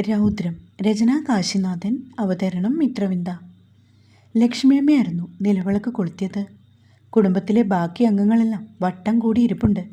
രൗദ്രം. രചന കാശിനാഥൻ. അവതരണം മിത്രവിന്ദ. ലക്ഷ്മിയമ്മയായിരുന്നു നിലവിളക്ക് കൊളുത്തിയത്. കുടുംബത്തിലെ ബാക്കി അംഗങ്ങളെല്ലാം വട്ടം കൂടി ഇരിപ്പുണ്ട്.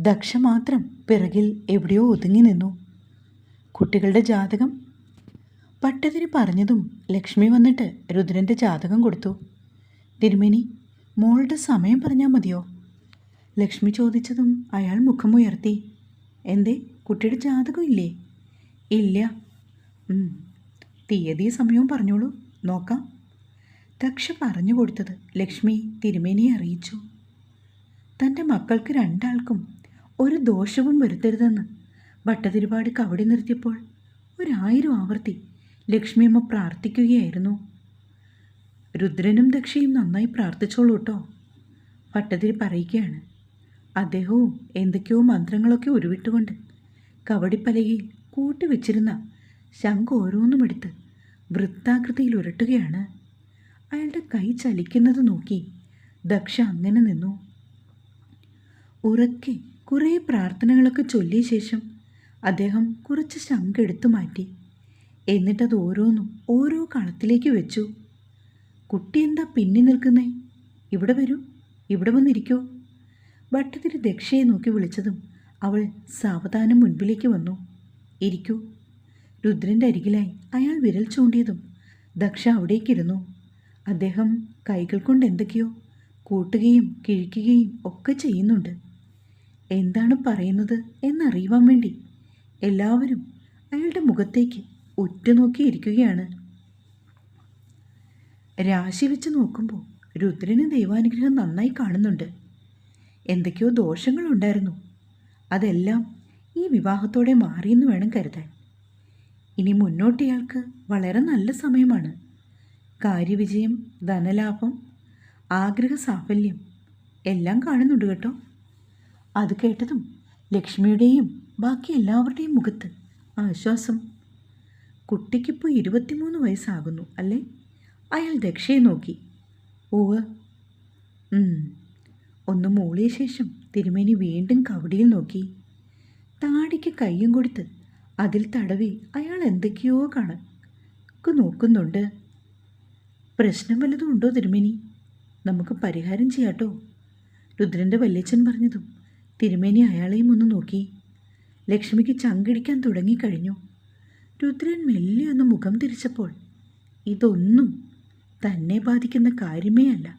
ദക്ഷ മാത്രം പിറകിൽ എവിടെയോ ഒതുങ്ങി നിന്നു. കുട്ടികളുടെ ജാതകം. പട്ടതിരി പറഞ്ഞതും ലക്ഷ്മി വന്നിട്ട് രുദ്രന്റെ ജാതകം കൊടുത്തു. തിരുമേനി മോളുടെ സമയം പറഞ്ഞാൽ മതിയോ? ലക്ഷ്മി ചോദിച്ചതും അയാൾ മുഖമുയർത്തി. എന്തേ കുട്ടിയുടെ ജാതകം ഇല്ലേ ഇല്ല. തീയതി സമയവും പറഞ്ഞോളൂ. നോക്കാം. ദക്ഷ പറഞ്ഞു കൊടുത്തത് ലക്ഷ്മി തിരുമേനിയെ അറിയിച്ചു. തന്റെ മക്കൾക്ക് രണ്ടാൾക്കും ഒരു ദോഷവും വരുത്തരുതെന്ന് ഭട്ടതിരുപാട് കവടി നിർത്തിയപ്പോൾ ഒരായിരം ആവർത്തി ലക്ഷ്മിയമ്മ പ്രാർത്ഥിക്കുകയായിരുന്നു. രുദ്രനും ദക്ഷയും നന്നായി പ്രാർത്ഥിച്ചോളൂ കേട്ടോ. ഭട്ടതിരി പറയുകയാണ്. അദ്ദേഹവും എന്തൊക്കെയോ മന്ത്രങ്ങളൊക്കെ ഉരുവിട്ടുകൊണ്ട് കവടിപ്പലകയിൽ കൂട്ടിവെച്ചിരുന്ന ശംഖ് ഓരോന്നും എടുത്ത് വൃത്താകൃതിയിൽ ഉരുട്ടുകയാണ്. അയാളുടെ കൈ ചലിക്കുന്നത് നോക്കി ദക്ഷ അങ്ങനെ നിന്നു. ഉറക്കെ കുറേ പ്രാർത്ഥനകളൊക്കെ ചൊല്ലിയ ശേഷം അദ്ദേഹം കുറച്ച് ശംഖ് എടുത്തു മാറ്റി. എന്നിട്ടത് ഓരോന്നും ഓരോ കളത്തിലേക്ക് വെച്ചു. കുട്ടി എന്താ പിന്നി നിൽക്കുന്നേ? ഇവിടെ വരൂ ഇവിടെ വന്നിരിക്കൂ. ഭട്ടതിരി ദക്ഷയെ നോക്കി വിളിച്ചതും അവൾ സാവധാനം മുൻപിലേക്ക് വന്നു. ഇരിക്കൂ. രുദ്രന്റെ അരികിലായി അയാൾ വിരൽ ചൂണ്ടിയതും ദക്ഷ അവിടേക്കിരുന്നു. അദ്ദേഹം കൈകൾ കൊണ്ട് എന്തൊക്കെയോ കൂട്ടുകയും കിഴിക്കുകയും ഒക്കെ ചെയ്യുന്നുണ്ട്. എന്താണ് പറയുന്നത് എന്നറിയുവാൻ വേണ്ടി എല്ലാവരും അയാളുടെ മുഖത്തേക്ക് ഉറ്റുനോക്കിയിരിക്കുകയാണ് രാശി വെച്ച് നോക്കുമ്പോൾ രുദ്രന് ദൈവാനുഗ്രഹം നന്നായി കാണുന്നുണ്ട്. എന്തൊക്കെയോ ദോഷങ്ങളുണ്ടായിരുന്നു. അതെല്ലാം ഈ വിവാഹത്തോടെ മാറിയെന്ന് വേണം കരുതാൻ. ഇനി മുന്നോട്ട് ഇയാൾക്ക് വളരെ നല്ല സമയമാണ്. കാര്യവിജയം ധനലാഭം ആഗ്രഹ സാഫല്യം എല്ലാം കാണുന്നുണ്ട് കേട്ടോ. അത് കേട്ടതും ലക്ഷ്മിയുടെയും ബാക്കി എല്ലാവരുടെയും മുഖത്ത് ആശ്വാസം. കുട്ടിക്കിപ്പോൾ ഇരുപത്തിമൂന്ന് വയസ്സാകുന്നു അല്ലേ? അയാൾ ദക്ഷയെ നോക്കി. ഓവ്. ഒന്ന് മൂളിയ ശേഷം തിരുമേനി വീണ്ടും കവടിയിൽ നോക്കി. താടിക്ക് കയ്യും കൊടുത്ത് അതിൽ തടവി അയാൾ എന്തൊക്കെയോ കണക്ക് നോക്കുന്നുണ്ട്. പ്രശ്നം വല്ലതും ഉണ്ടോ തിരുമേനി? നമുക്ക് പരിഹാരം ചെയ്യാട്ടോ. രുദ്രന്റെ വല്യച്ഛൻ പറഞ്ഞതും തിരുമേനി അയാളെയും ഒന്ന് നോക്കി. ലക്ഷ്മിക്ക് ചങ്കിടിക്കാൻ തുടങ്ങിക്കഴിഞ്ഞു. രുദ്രൻ മെല്ലെ ഒന്ന് മുഖം തിരിച്ചപ്പോൾ ഇതൊന്നും തന്നെ ബാധിക്കുന്ന കാര്യമേ അല്ല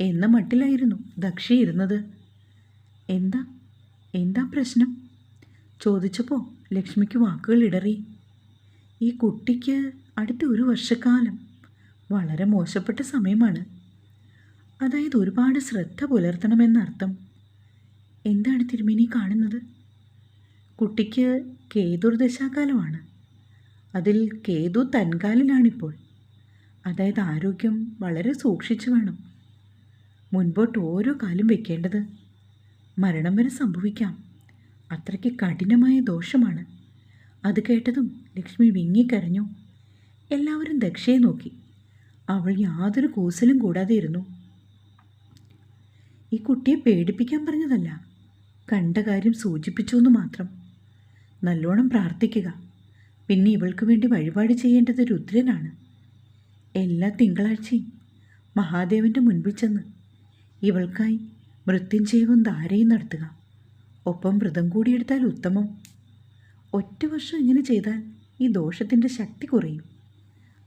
എന്ന മട്ടിലായിരുന്നു ദക്ഷ ഇരുന്നത്. എന്താ? എന്താ പ്രശ്നം? ചോദിച്ചപ്പോൾ ലക്ഷ്മിക്ക് വാക്കുകൾ ഇടറി. ഈ കുട്ടിക്ക് അടുത്ത ഒരു വർഷക്കാലം. വളരെ മോശപ്പെട്ട സമയമാണ്. അതായത് ഒരുപാട് ശ്രദ്ധ പുലർത്തണമെന്നർത്ഥം. എന്താണ് തിരുമേനി കാണുന്നത്? കുട്ടിക്ക് കേതുർദശാകാലമാണ് അതിൽ കേതു തൻകാലിലാണിപ്പോൾ. അതായത് ആരോഗ്യം വളരെ സൂക്ഷിച്ചു വേണം. മുൻപോട്ട് ഓരോ കാലും വെക്കേണ്ടത്. മരണം വരെ സംഭവിക്കാം. അത്രയ്ക്ക് കഠിനമായ ദോഷമാണ്. അത് കേട്ടതും ലക്ഷ്മി വിങ്ങിക്കരഞ്ഞു. എല്ലാവരും ദക്ഷയെ നോക്കി. അവൾ യാതൊരു കൂസലും കൂടാതെ ഇരുന്നു. ഈ കുട്ടിയെ പേടിപ്പിക്കാൻ പറഞ്ഞതല്ല. കണ്ട കാര്യം സൂചിപ്പിച്ചു എന്ന് മാത്രം. നല്ലോണം പ്രാർത്ഥിക്കുക. പിന്നെ ഇവൾക്ക് വേണ്ടി വഴിപാട് ചെയ്യേണ്ടത് രുദ്രനാണ്. എല്ലാ തിങ്കളാഴ്ചയും മഹാദേവന്റെ മുൻപിൽ ചെന്ന് ഇവൾക്കായി മൃത്യുഞ്ജയവും ധാരയും നടത്തുക. ഒപ്പം വ്രതം കൂടി എടുത്താൽ ഉത്തമം. ഒറ്റ വർഷം ഇങ്ങനെ ചെയ്താൽ ഈ ദോഷത്തിന്റെ ശക്തി കുറയും.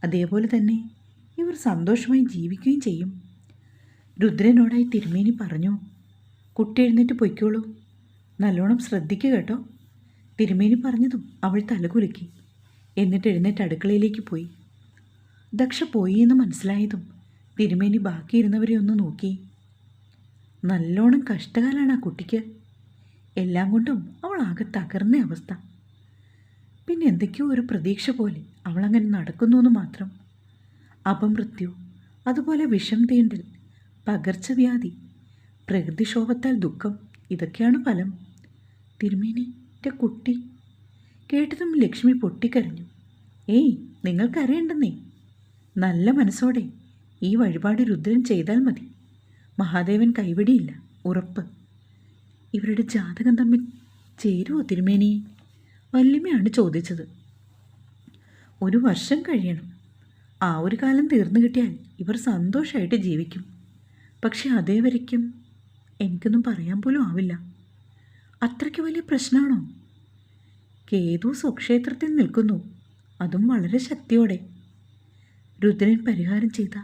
അതേപോലെ തന്നെ ഇവർ സന്തോഷമായി ജീവിക്കുകയും ചെയ്യും. രുദ്രനോടായി തിരുമേനി പറഞ്ഞു കുട്ടി എഴുന്നേറ്റ് പൊയ്ക്കോളൂ. നല്ലോണം ശ്രദ്ധിക്കുക കേട്ടോ. തിരുമേനി പറഞ്ഞതും അവൾ തലകുലുക്കി. എന്നിട്ട് എഴുന്നേറ്റ് അടുക്കളയിലേക്ക് പോയി. ദക്ഷ പോയി എന്ന് മനസ്സിലായതും തിരുമേനി ബാക്കിയിരുന്നവരെ ഒന്ന് നോക്കി. നല്ലോണം കഷ്ടകാലാണ് ആ കുട്ടിക്ക്. എല്ലാം കൊണ്ടും അവൾ ആകെ തകർന്ന അവസ്ഥ. പിന്നെ എന്തൊക്കെയോ ഒരു പ്രതീക്ഷ പോലെ അവളങ്ങനെ നടക്കുന്നു എന്ന് മാത്രം. അപമൃത്യു അതുപോലെ വിഷം തീണ്ടൽ പകർച്ചവ്യാധി പ്രകൃതിക്ഷോഭത്താൽ ദുഃഖം ഇതൊക്കെയാണ് ഫലം. തിരുമേനി എന്റെ കുട്ടി. കേട്ടതും ലക്ഷ്മി പൊട്ടിക്കരഞ്ഞു. ഏയ് നിങ്ങൾക്കറിയണ്ടെന്നേ നല്ല മനസ്സോടെ ഈ വഴിപാട് രുദ്രൻ ചെയ്താൽ മതി. മഹാദേവൻ കൈവിടിയില്ല ഉറപ്പ്. ഇവരുടെ ജാതകം തമ്മിൽ ചേരുവോ തിരുമേനി? വല്യമ്മയാണ് ചോദിച്ചത്. ഒരു വർഷം കഴിയണം. ആ ഒരു കാലം തീർന്നു കിട്ടിയാൽ ഇവർ സന്തോഷമായിട്ട് ജീവിക്കും. പക്ഷെ അതേ വരയ്ക്കും. എനിക്കൊന്നും പറയാൻ പോലും ആവില്ല. അത്രയ്ക്ക് വലിയ പ്രശ്നമാണോ കേതു സ്വക്ഷേത്രത്തിൽ നിൽക്കുന്നു. അതും വളരെ ശക്തിയോടെ. രുദ്രൻ പരിഹാരം ചെയ്ത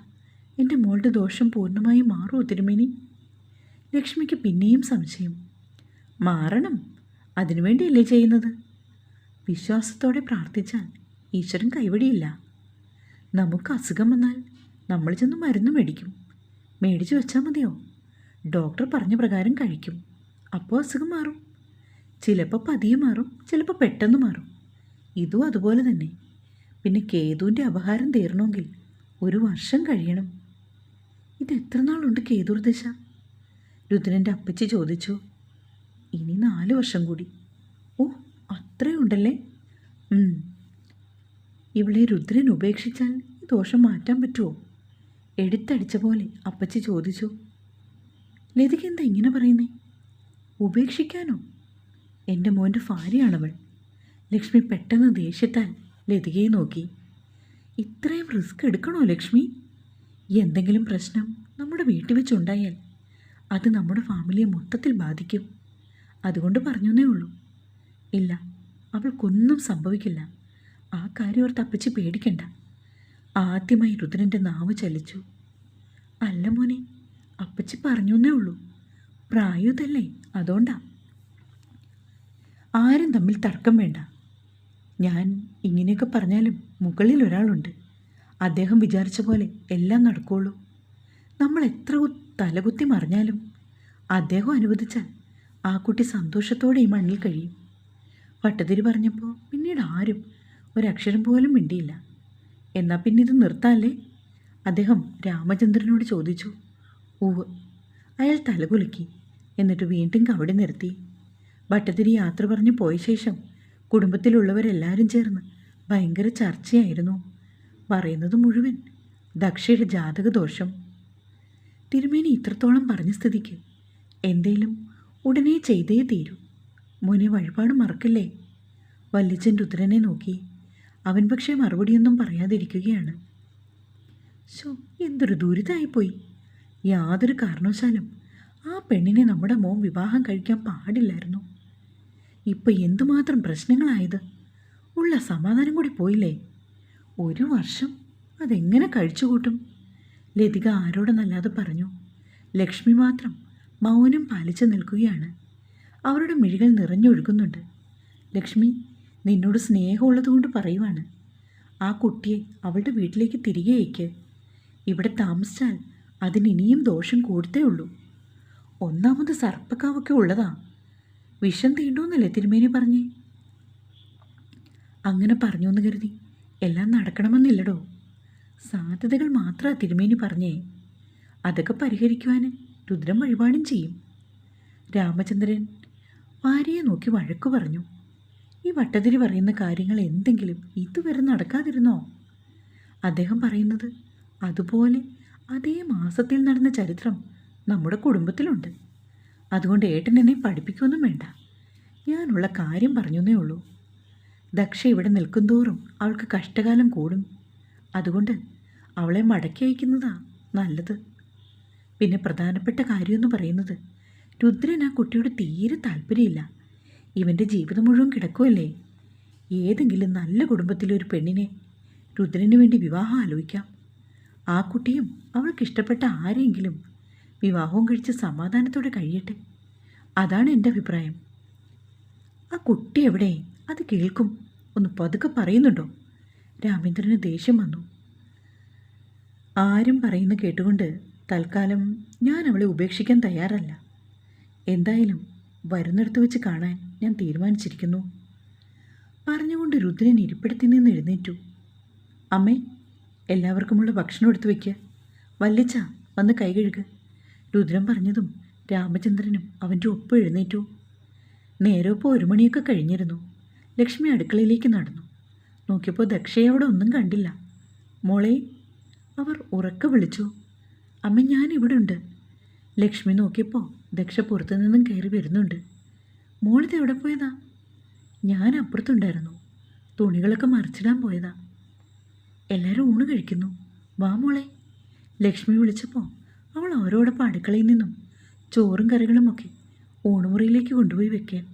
എന്റെ മോളുടെ ദോഷം പൂർണമായും മാറുമോ തിരുമേനി? ലക്ഷ്മിക്ക് പിന്നെയും സംശയം. മാറണം. അതിനുവേണ്ടിയല്ലേ ചെയ്യുന്നത്? വിശ്വാസത്തോടെ പ്രാർത്ഥിച്ചാൽ ഈശ്വരൻ കൈവടിയില്ല. നമുക്ക് അസുഖം വന്നാൽ നമ്മൾ ചെന്ന് മരുന്ന് മേടിക്കും. മേടിച്ചു വെച്ചാൽ മതിയോ? ഡോക്ടർ പറഞ്ഞ പ്രകാരം കഴിക്കും. അപ്പോൾ അസുഖം മാറും. ചിലപ്പോൾ പതിയെ മാറും ചിലപ്പോൾ പെട്ടെന്ന് മാറും. ഇതും അതുപോലെ തന്നെ. പിന്നെ കേതുവിന്റെ അപഹാരം തീരണമെങ്കിൽ ഒരു വർഷം കഴിയണം. ഇത് എത്ര നാളുണ്ട് കേതുർദശ രുദ്രന്റെ അപ്പച്ചി ചോദിച്ചു. ഇനി നാല് വർഷം കൂടി. ഓ അത്രയുണ്ടല്ലേ. ഇവളെ രുദ്രൻ ഉപേക്ഷിച്ചാൽ ദോഷം മാറ്റാൻ പറ്റുമോ എടുത്തടിച്ച പോലെ അപ്പച്ചി ചോദിച്ചു. ലതിക എന്താ ഇങ്ങനെ പറയുന്നേ? ഉപേക്ഷിക്കാനോ? എന്റെ മോന്റെ ഭാര്യയാണവൾ. ലക്ഷ്മി പെട്ടെന്ന് ദേഷ്യത്താൽ ലതികയെ നോക്കി. ഇത്രയും റിസ്ക് എടുക്കണോ ലക്ഷ്മി? എന്തെങ്കിലും പ്രശ്നം നമ്മുടെ വീട്ടിൽ വെച്ചുണ്ടായാൽ അത് നമ്മുടെ ഫാമിലിയെ മൊത്തത്തിൽ ബാധിക്കും. അതുകൊണ്ട് പറഞ്ഞേ ഉള്ളൂ. ഇല്ല അവൾക്കൊന്നും സംഭവിക്കില്ല. ആ കാര്യം ഓർത്ത് അപ്പച്ചി പേടിക്കണ്ട. ആദ്യമായി രുദ്രന്റെ നാവ് ചലിച്ചു. അല്ല മോനെ അപ്പച്ചി പറഞ്ഞേ ഉള്ളൂ. പ്രായുതല്ലേ അതുകൊണ്ടാ. ആരും തമ്മിൽ തർക്കം വേണ്ട. ഞാൻ ഇങ്ങനെയൊക്കെ പറഞ്ഞാലും മുകളിൽ ഒരാളുണ്ട്. അദ്ദേഹം വിചാരിച്ച പോലെ എല്ലാം നടക്കുകയുള്ളൂ നമ്മൾ എത്ര തലകുത്തി മറിഞ്ഞാലും അദ്ദേഹം അനുവദിച്ചാൽ ആ കുട്ടി സന്തോഷത്തോടെ ഈ മണ്ണിൽ കഴിയും. വട്ടതിരി പറഞ്ഞപ്പോൾ പിന്നീട് ആരും ഒരക്ഷരം പോലും മിണ്ടിയില്ല. എന്നാൽ പിന്നെ ഇത് നിർത്താല്ലേ? അദ്ദേഹം രാമചന്ദ്രനോട് ചോദിച്ചു. ഊവ് അയാൾ തലകുലുക്കി എന്നിട്ട് വീണ്ടും കവടി നിർത്തി. ഭട്ടതിരി യാത്ര പറഞ്ഞു പോയ ശേഷം കുടുംബത്തിലുള്ളവരെല്ലാവരും ചേർന്ന് ഭയങ്കര ചർച്ചയായിരുന്നു. പറയുന്നത് മുഴുവൻ ദക്ഷയുടെ ജാതകദോഷം. തിരുമേനി ഇത്രത്തോളം പറഞ്ഞ സ്ഥിതിക്ക് എന്തേലും ഉടനെ ചെയ്തേ തീരൂ. മോനെ വഴിപാട് മറക്കില്ലേ? വല്ലിച്ചൻ രുദ്രനെ നോക്കി. അവൻ പക്ഷേ മറുപടിയൊന്നും പറയാതിരിക്കുകയാണ്. ശോ എന്തൊരു ദുരിതമായിപ്പോയി യാതൊരു കാരണവശാലും ആ പെണ്ണിനെ നമ്മുടെ മോൻ വിവാഹം കഴിക്കാൻ പാടില്ലായിരുന്നു. ഇപ്പം എന്തുമാത്രം പ്രശ്നങ്ങളായത്? ഉള്ള സമാധാനം കൂടി പോയില്ലേ? ഒരു വർഷം അതെങ്ങനെ കഴിച്ചുകൂട്ടും? ലതിക ആരോടെന്നല്ലാതെ പറഞ്ഞു ലക്ഷ്മി മാത്രം മൗനം പാലിച്ചു നിൽക്കുകയാണ്. അവരുടെ മിഴികൾ നിറഞ്ഞൊഴുകുന്നുണ്ട്. ലക്ഷ്മി നിന്നോട് സ്നേഹമുള്ളതുകൊണ്ട് പറയുവാണ്. ആ കുട്ടിയെ അവളുടെ വീട്ടിലേക്ക് തിരികെ അയക്ക്. ഇവിടെ താമസിച്ചാൽ അതിനിനിയും ദോഷം കൂടത്തേ ഉള്ളൂ ഒന്നാമത് സർപ്പക്കാവൊക്കെ ഉള്ളതാ. വിഷം തീണ്ടുവെന്നല്ലേ തിരുമേനി പറഞ്ഞേ? അങ്ങനെ പറഞ്ഞു എന്ന് കരുതി എല്ലാം നടക്കണമെന്നില്ലടോ. സാധ്യതകൾ മാത്രമാണ് തിരുമേനി പറഞ്ഞേ. അതൊക്കെ പരിഹരിക്കുവാൻ രുദ്രം വഴിപാടും ചെയ്യും. രാമചന്ദ്രൻ ഭാര്യയെ നോക്കി വഴക്കു പറഞ്ഞു. ഈ വട്ടതിരി പറയുന്ന കാര്യങ്ങൾ എന്തെങ്കിലും ഇതുവരെ നടക്കാതിരുന്നോ? അദ്ദേഹം പറയുന്നത് അതുപോലെ അതേ മാസത്തിൽ നടന്ന ചരിത്രം നമ്മുടെ കുടുംബത്തിലുണ്ട്. അതുകൊണ്ട് ഏട്ടൻ എന്നെ പഠിപ്പിക്കൊന്നും വേണ്ട. ഞാനുള്ള കാര്യം പറഞ്ഞേ ഉള്ളൂ. ദക്ഷ ഇവിടെ നിൽക്കുന്തോറും അവൾക്ക് കഷ്ടകാലം കൂടും. അതുകൊണ്ട് അവളെ മടക്കി അയക്കുന്നതാ നല്ലത്. പിന്നെ പ്രധാനപ്പെട്ട കാര്യമെന്ന് പറയുന്നത് രുദ്രൻ ആ കുട്ടിയോട് തീരെ താല്പര്യമില്ല. ഇവന്റെ ജീവിതം മുഴുവൻ കിടക്കുമല്ലേ ഏതെങ്കിലും നല്ല കുടുംബത്തിലെ ഒരു പെണ്ണിനെ രുദ്രന് വേണ്ടി വിവാഹം ആലോചിക്കാം. ആ കുട്ടിയും അവൾക്കിഷ്ടപ്പെട്ട ആരെങ്കിലും വിവാഹവും കഴിച്ച് സമാധാനത്തോടെ കഴിയട്ടെ. അതാണ് എന്റെ അഭിപ്രായം. ആ കുട്ടി എവിടെ? അത് കേൾക്കും. ഒന്ന് പതുക്കെ പറയുന്നുണ്ടോ? രാമേന്ദ്രന് ദേഷ്യം വന്നു. ആരും പറയുന്ന കേട്ടുകൊണ്ട് തൽക്കാലം ഞാൻ അവളെ ഉപേക്ഷിക്കാൻ തയ്യാറല്ല. എന്തായാലും വരുന്നിടത്ത് വെച്ച് കാണാൻ ഞാൻ തീരുമാനിച്ചിരിക്കുന്നു. പറഞ്ഞുകൊണ്ട് രുദ്രൻ ഇരിപ്പിടത്തിൽ നിന്ന് എഴുന്നേറ്റു. അമ്മേ എല്ലാവർക്കുമുള്ള ഭക്ഷണം എടുത്തു വയ്ക്കുക വല്ലിച്ച വന്ന് കൈ കഴുകുക രുദ്രൻ പറഞ്ഞതും രാമചന്ദ്രനും അവന്റെ ഒപ്പം എഴുന്നേറ്റു. നേരമപ്പോൾ ഒരു മണിയൊക്കെ കഴിഞ്ഞിരുന്നു. ലക്ഷ്മി അടുക്കളയിലേക്ക് നടന്നു. നോക്കിയപ്പോൾ ദക്ഷയെ അവിടെ ഒന്നും കണ്ടില്ല. മോളെ അവർ ഉറക്കെ വിളിച്ചു. അമ്മ ഞാൻ ഇവിടെ ഉണ്ട് ലക്ഷ്മി നോക്കിയപ്പോൾ ദക്ഷ പുറത്തു നിന്നും കയറി വരുന്നുണ്ട്. മോളിത് എവിടെ പോയതാ? ഞാൻ അപ്പുറത്തുണ്ടായിരുന്നു. തുണികളൊക്കെ മറിച്ചിടാൻ പോയതാ. എല്ലാവരും ഊണ് കഴിക്കുന്നു. വാ മോളെ. ലക്ഷ്മി വിളിച്ചപ്പോൾ അവൾ അവരോടൊപ്പം അടുക്കളയിൽ നിന്നും ചോറും കറികളുമൊക്കെ ഊണുമുറിയിലേക്ക് കൊണ്ടുപോയി വെക്കാൻ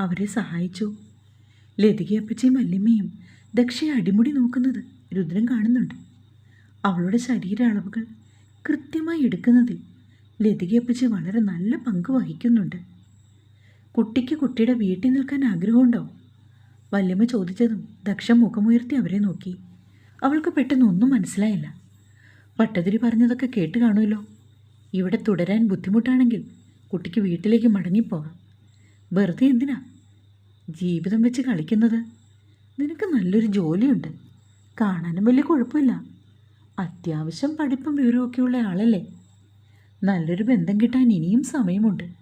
അവരെ സഹായിച്ചു. ലതികയപ്പച്ചയും മല്ലിമ്മയും ദക്ഷയെ അടിമുടി നോക്കുന്നത് രുദ്രൻ കാണുന്നുണ്ട്. അവളുടെ ശരീര അളവുകൾ കൃത്യമായി എടുക്കുന്നതിൽ ലതികയപ്പച്ചി വളരെ നല്ല പങ്ക് വഹിക്കുന്നുണ്ട്. കുട്ടിക്ക് കുട്ടിയുടെ വീട്ടിൽ നിൽക്കാൻ ആഗ്രഹമുണ്ടോ? വല്യമ്മ ചോദിച്ചതും ദക്ഷ മുഖമുയർത്തി അവരെ നോക്കി. അവൾക്ക് പെട്ടെന്ന് ഒന്നും മനസ്സിലായില്ല. പട്ടതിരി പറഞ്ഞതൊക്കെ കേട്ട് കാണുമല്ലോ? ഇവിടെ തുടരാൻ ബുദ്ധിമുട്ടാണെങ്കിൽ കുട്ടിക്ക് വീട്ടിലേക്ക് മടങ്ങിപ്പോകാം. വെറുതെ എന്തിനാ? ജീവിതം വെച്ച് കളിക്കുന്നത്? നിനക്ക് നല്ലൊരു ജോലിയുണ്ട്. കാണാനും വലിയ കുഴപ്പമില്ല. അത്യാവശ്യം പഠിപ്പും വിവരമൊക്കെയുള്ള ആളല്ലേ? നല്ലൊരു ബന്ധം കിട്ടാൻ ഇനിയും സമയമുണ്ട്.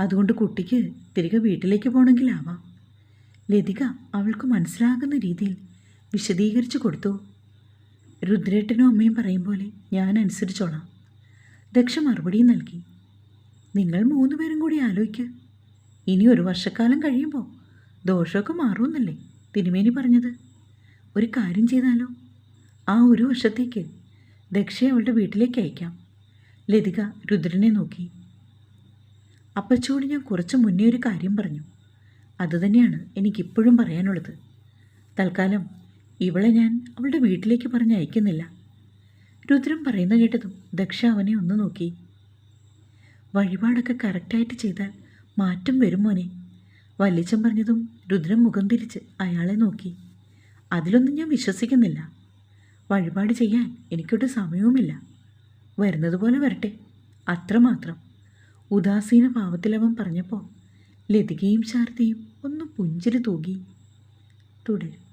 അതുകൊണ്ട് കുട്ടിക്ക് തിരികെ വീട്ടിലേക്ക് പോകണമെങ്കിലാവാം ലതിക അവൾക്ക് മനസ്സിലാകുന്ന രീതിയിൽ വിശദീകരിച്ചു കൊടുത്തു. രുദ്രേട്ടനും അമ്മയും പറയും പോലെ ഞാൻ അനുസരിച്ചോളാം. ദക്ഷ മറുപടിയും നൽകി. നിങ്ങൾ മൂന്ന് പേരും കൂടി ആലോചിക്കുക ഇനി ഒരു വർഷക്കാലം കഴിയുമ്പോൾ ദോഷമൊക്കെ മാറുമെന്നല്ലേ തിരുമേനി പറഞ്ഞത്. ഒരു കാര്യം ചെയ്താലോ? ആ ഒരു വർഷത്തേക്ക് ദക്ഷയെ അവളുടെ വീട്ടിലേക്ക് അയക്കാം. ലതിക രുദ്രനെ നോക്കി. അപ്പച്ചോട് ഞാൻ കുറച്ച് മുന്നേ ഒരു കാര്യം പറഞ്ഞു. അതുതന്നെയാണ് എനിക്കിപ്പോഴും പറയാനുള്ളത്. തൽക്കാലം ഇവളെ ഞാൻ അവളുടെ വീട്ടിലേക്ക് പറഞ്ഞ് അയക്കുന്നില്ല. രുദ്രൻ പറയുന്ന കേട്ടതും ദക്ഷ അവനെ ഒന്ന് നോക്കി. വഴിപാടൊക്കെ കറക്റ്റായിട്ട് ചെയ്താൽ മാറ്റം വരും മോനെ. വല്യച്ചൻ പറഞ്ഞതും രുദ്രൻ മുഖം തിരിച്ച് അയാളെ നോക്കി. അതിലൊന്നും ഞാൻ വിശ്വസിക്കുന്നില്ല. വഴിപാട് ചെയ്യാൻ എനിക്കൊട്ട് സമയവുമില്ല. വരുന്നതുപോലെ വരട്ടെ. അത്രമാത്രം ഉദാസീന ഭാവത്തിലവൻ പറഞ്ഞപ്പോൾ ലതികയും ശാരദയും ഒന്ന് പുഞ്ചിരി തൂകി. തുടരും.